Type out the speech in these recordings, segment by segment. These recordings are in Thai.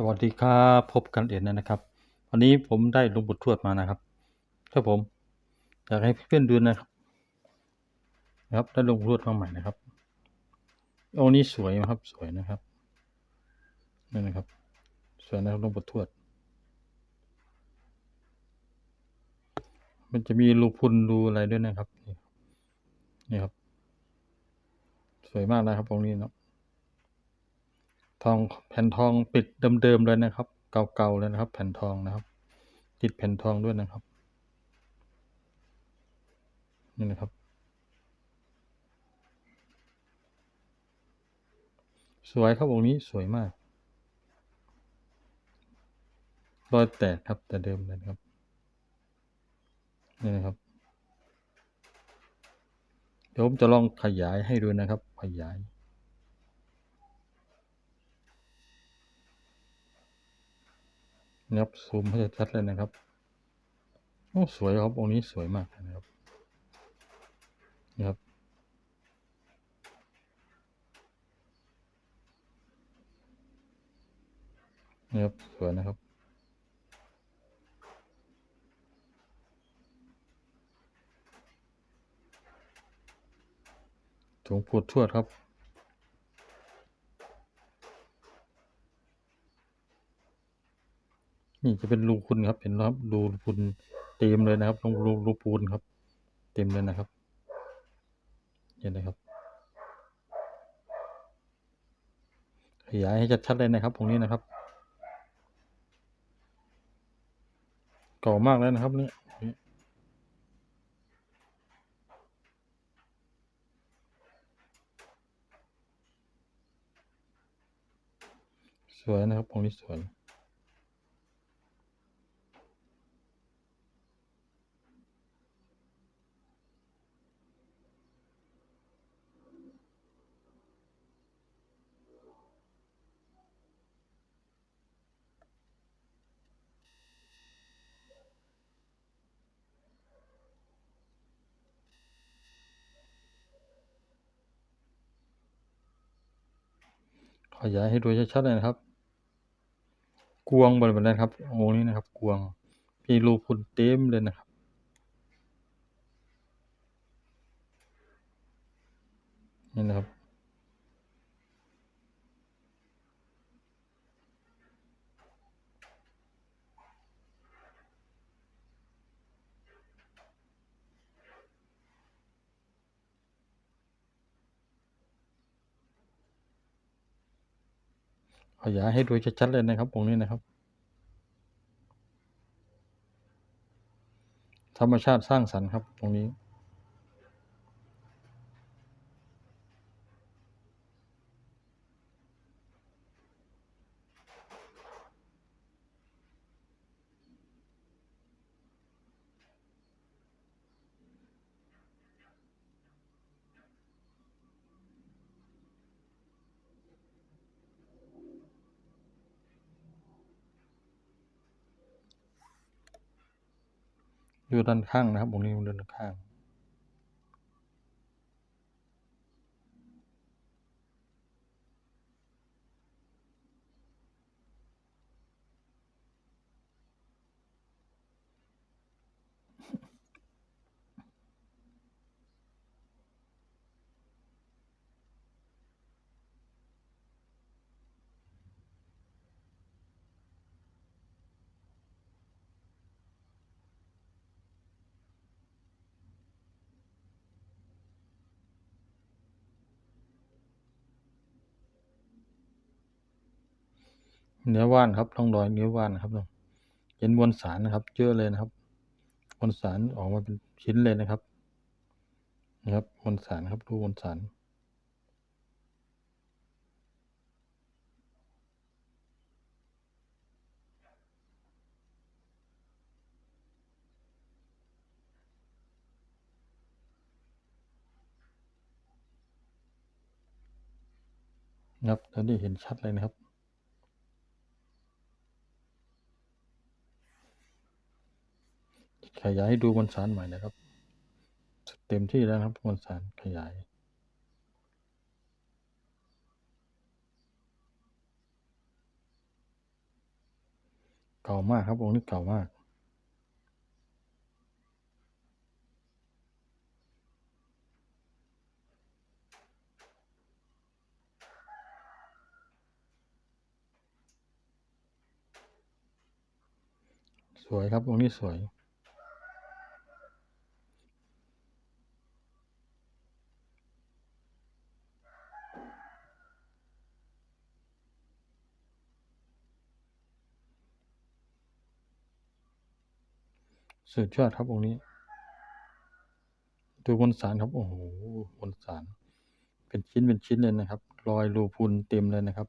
สวัสดีครับพบกันเองนะครับวันนี้ผมได้ลงปู่ทวดมานะครับครับผมอยากให้เพื่อนๆดูนะครับนะครับได้ลงทวดมาใหม่นะครับองค์นี้สวยนะครับสวยนะครับนี่นะครับสวยนะครับลงปู่ทวด มันจะมีรูพุนรูอะไรด้วยนะครับนี่ครับสวยมากนะครับองค์นี้เนาะ องแผ่นทองปิดเดิมๆเลยนะครับ เก่าๆเลยนะครับ แผ่นทองนะครับ ติดแผ่นทองด้วยนะครับนี่นะครับ สวยครับองค์นี้สวยมากรอยแตกครับแต่เดิมเลยนะครับนี่นะครับ เดี๋ยวผมจะลองขยายให้ดูนะครับ ขยาย นะครับซูมให้ชัดเลยนะครับโอ้สวยครับองค์นี้สวยมากนะครับนะครับนะครับสวยนะครับถุงปูดทวดครับ นี่จะเป็นรูพุนครับ เห็นไหมครับรูพุนเต็มเลยนะครับตรงรูรูปูนครับ เต็มเลยนะครับ เห็นไหมครับ ขยายให้ชัดๆเลยนะครับตรงนี้นะครับ เก่ามากแล้วนะครับเนี่ยสวยนะครับตรงนี้สวย ขยายให้ดูชัดๆเลยนะครับ กวงบริเวณนั้นครับโอ้นี่นะครับ กวงมีรูพุนเต็มเลยนะครับนี่นะครับ ขยายให้ดูชัดๆเลยนะครับตรงนี้นะครับ ธรรมชาติสร้างสรรค์ครับตรงนี้ อยู่ด้านข้างนะครับ ตรงนี้ด้านข้าง เนื้อว่านครับร่องรอยเนื้อว่านครับเห็นมวลสารนะครับเยอะเลยนะครับมวลสารออกมาเป็นชิ้นเลยนะครับนะครับมวลสารครับดูมวลสารนะครับตอนนี้เห็นชัดเลยนะครับ ขยายให้ดูมวลสารใหม่นะครับ เต็มที่แล้วครับมวลสารขยายเก่ามากครับองค์นี้เก่ามากสวยครับองค์นี้สวย สุดยอดครับองค์นี้ ดูบนสารครับ โอ้โหบนสาร เป็นชิ้นเป็นชิ้นเลยนะครับ รอยรูพุนเต็มเลยนะครับ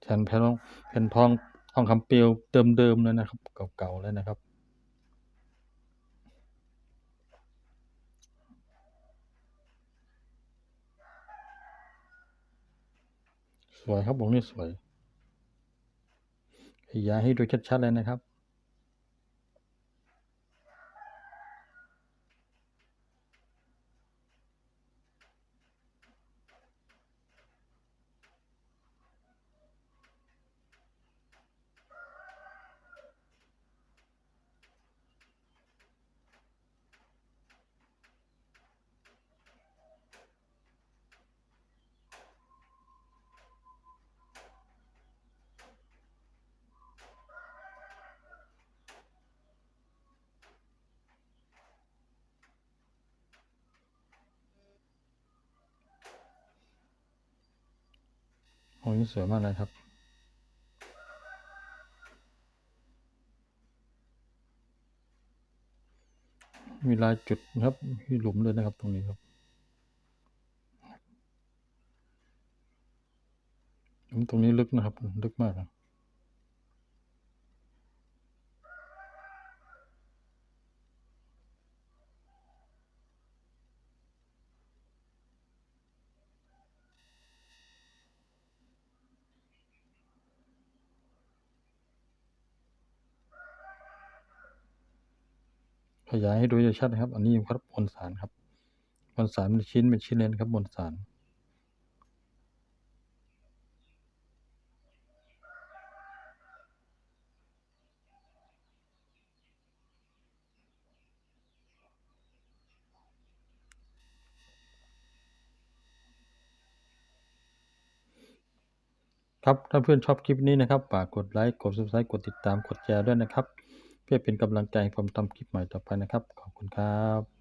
แผ่นแผ่นทองแผ่นทองทองคำเปลวเดิมๆเลยนะครับ เก่าๆเลยนะครับสวยครับองนี้สวย ขยายให้ดูชัดๆเลยนะครับ องค์นี้สวยมากเลยครับ มีลายจุดครับที่หลุมเลยนะครับตรงนี้ครับหลุมตรงนี้ลึกนะครับ ลึกมากนะ ขยายให้ดูชัดนะครับ อันนี้ครับบนสารครับบนสารเป็นชิ้นเป็นชิ้นเลยนะครับบนสารครับ ถ้าเพื่อนชอบคลิปนี้นะครับฝากกดไลค์ กด subscribe กดติดตาม กดแชร์ด้วยนะครับ เพื่อเป็นกำลังใจให้ผมทำคลิปใหม่ต่อไปนะครับ ขอบคุณครับ